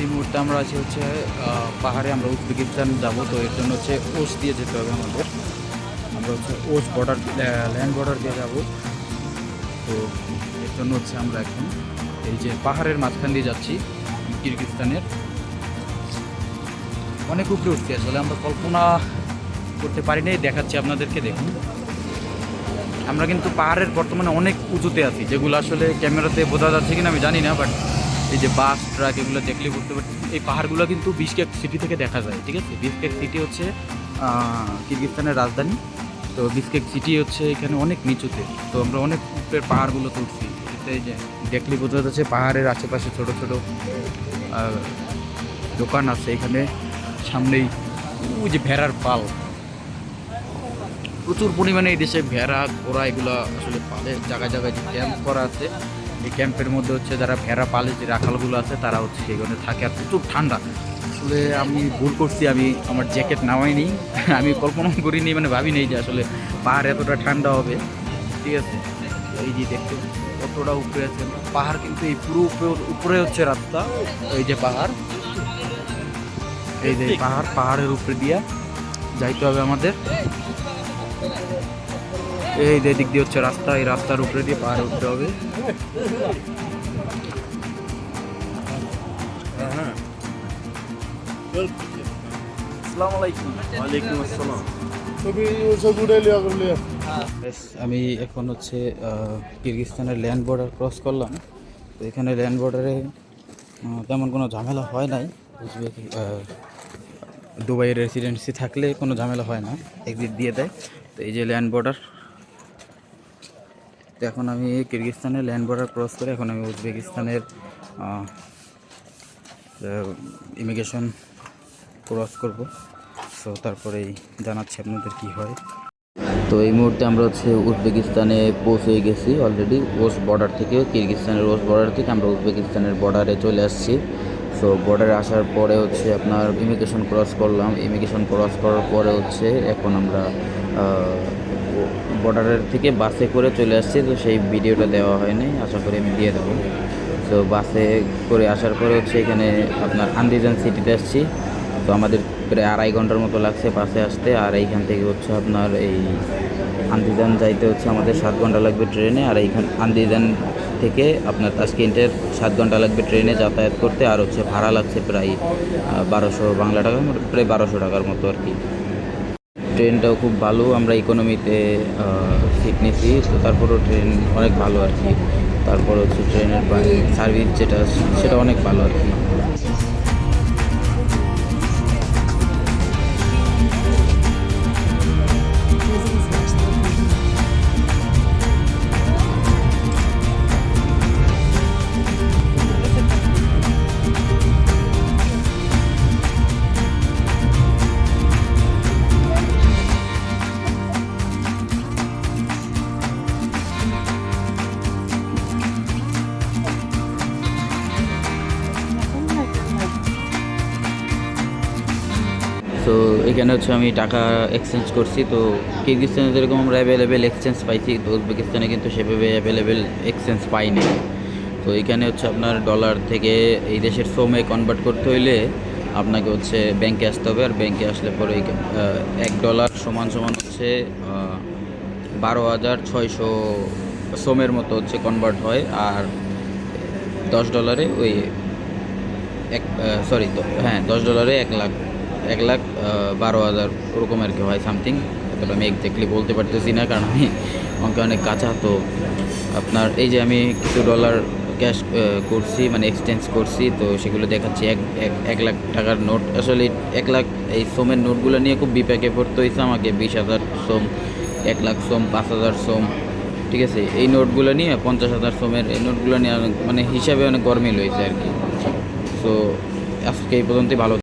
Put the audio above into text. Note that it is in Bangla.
এই মুহূর্তে আমরা আছি হচ্ছে পাহাড়ে, আমরা উজবেকিস্তান যাব, তো এর জন্য হচ্ছে ওস দিয়ে যেতে হবে আমাদের। আমরা হচ্ছে ওস বর্ডার ল্যান্ড বর্ডার দিয়ে যাব। তো এর জন্য হচ্ছে আমরা এখন এই যে পাহাড়ের মাঝখান দিয়ে যাচ্ছি, কিরগিস্তানের। অনেক উপরে উঠছি আসলে আমরা কল্পনা করতে পারি নাই দেখাচ্ছি আপনাদেরকে, দেখুন। আমরা কিন্তু পাহাড়ের বর্তমানে অনেক উঁচুতে আছি, যেগুলো আসলে ক্যামেরাতে বোঝা যাচ্ছে কিনা আমি জানি না বাট এই যে বাস, ট্রাক, এগুলো দেখলে বুঝতে পারছি। এই পাহাড়গুলো কিন্তু বিশকেক সিটি থেকে দেখা যায়, ঠিক আছে? বিশকেক সিটি হচ্ছে কিরগিস্তানের রাজধানী। তো বিশকেক সিটি হচ্ছে এখানে অনেক নিচুতে। তো আমরা অনেক উপরের পাহাড়গুলোতে উঠছি এতে এই যে দেখলে বোঝা যাচ্ছে পাহাড়ের আশেপাশে ছোট ছোট দোকান আছে। এখানে সামনেই ওই যে ভেড়ার পাল। প্রচুর পরিমাণে এই দেশে ভেড়া, ঘোড়া এগুলো আসলে পালে, জায়গায় জায়গায় যে ক্যাম্প করা আছে। এই ক্যাম্পের মধ্যে হচ্ছে যারা ভেড়া পালে যে রাখালগুলো আছে, তারা হচ্ছে সেখানে থাকে আর প্রচুর ঠান্ডা। আসলে আমি ভুল করছি, আমি আমার জ্যাকেট নামাইনি আমি কল্পনা করিনি মানে ভাবিনি যে আসলে পাহাড় এতটা ঠান্ডা হবে। ঠিক আছে? এই যে দেখতে কতটা উপরে আছে। পাহাড় কিন্তু এই পুরো উপরে- উপরে হচ্ছে রাস্তা, এই যে পাহাড়। এই যে পাহাড়, পাহাড়ের উপরে দিয়া যাইতে হবে আমাদের। এই যে দিক দিয়ে হচ্ছে রাস্তা এই রাস্তার উপরে দিয়ে পাহাড়ে উঠতে হবে। আমি এখন হচ্ছে কিরগিস্তানের ল্যান্ড বর্ডার ক্রস করলাম। তো এখানে ল্যান্ড বর্ডারে তেমন কোনো ঝামেলা হয় নাই। উজবেক দুবাইয়ের রেসিডেন্সি থাকলে কোনো ঝামেলা হয় না। এক্সিট দিয়ে দেয়। তো এই যে ল্যান্ড বর্ডার এখন আমি কিরগিস্তানের ল্যান্ড বর্ডার ক্রস করে এখন আমি উজবেকিস্তানের ইমিগ্রেশন ক্রস করব। সো তারপরেই জানাচ্ছি আপনাদের কি হয়। তো এই মুহূর্তে আমরা হচ্ছে উজবেকিস্তানে পৌঁছে গেছি অলরেডি ওস বর্ডার থেকে, কিরগিস্তানের ওস বর্ডার থেকে আমরা উজবেকিস্তানের বর্ডারে চলে আসছি। সো বর্ডারে আসার পরে হচ্ছে আপনার ইমিগ্রেশন ক্রস করলাম। ইমিগ্রেশন ক্রস করার পরে হচ্ছে এখন আমরা বর্ডারের থেকে বাসে করে চলে আসছি। তো সেই ভিডিওটা দেওয়া হয়নি। আশা করি আমি দিয়ে দেবো। তো বাসে করে আসার পরে হচ্ছে এখানে আপনার আন্দিজান সিটিতে আসছি। তো আমাদের প্রায় আড়াই ঘণ্টার মতো লাগছে বাসে আসতে। আর এইখান থেকে হচ্ছে আপনার এই আন্দিজান যাইতে হচ্ছে আমাদের সাত ঘণ্টা লাগবে ট্রেনে। আর এইখান আন্দিজান থেকে আপনার তাস্কিন্টের সাত ঘণ্টা লাগবে ট্রেনে যাতায়াত করতে, আর হচ্ছে ভাড়া লাগছে প্রায় বারোশো বাংলা টাকা প্রায় বারোশো টাকার মতো আর কি। ট্রেনটাও খুব ভালো, আমরা ইকোনমিতে সিট নিয়েছি, তো তারপরও ট্রেন অনেক ভালো আর কি। তারপর হচ্ছে ট্রেনের সার্ভিস যেটা, সেটা অনেক ভালো আর কি। তো এখানে হচ্ছে আমি টাকা এক্সচেঞ্জ করছি। তো কিরগিস্তানে যেরকম আমরা অ্যাভেলেবেল এক্সচেঞ্জ পাইছি, তো উজবেকিস্তানে কিন্তু সেভাবে অ্যাভেলেবেল এক্সচেঞ্জ পাইনি। তো এখানে হচ্ছে আপনার ডলার থেকে এই দেশের সোমে কনভার্ট করতে হইলে আপনাকে হচ্ছে ব্যাংকে আসতে হবে। আর ব্যাংকে আসলে পরে এক ডলার সমান সমান হচ্ছে বারো হাজার ছয়শো সোমের মতো হচ্ছে কনভার্ট হয়। আর দশ ডলারে ওই এক সরি তো হ্যাঁ দশ ডলারে এক লাখ এক লাখ বারো হাজার ওরকম আর কি হয় সামথিং এতটা আমি এক্স্যাক্টলি বলতে পারতেছি না, কারণ আমি অঙ্কে অনেক কাঁচা, তো আপনার এই যে আমি কিছু ডলার ক্যাশ করছি মানে এক্সচেঞ্জ করছি, তো সেগুলো দেখাচ্ছি। এক, এক- লাখ টাকার নোট আসলে এক লাখ এই সোমের নোটগুলো নিয়ে খুব বিপাকে পড়তে হয়েছে আমাকে, বিশ হাজার সোম, এক লাখ সোম, পাঁচ হাজার সোম, ঠিক আছে? এই নোটগুলো নিয়ে পঞ্চাশ হাজার সোমের এই নোটগুলো নিয়ে অনেক- মানে হিসাবে অনেক গরমিল হয়েছে আর কি। সো আজকে এই পর্যন্তই, ভালো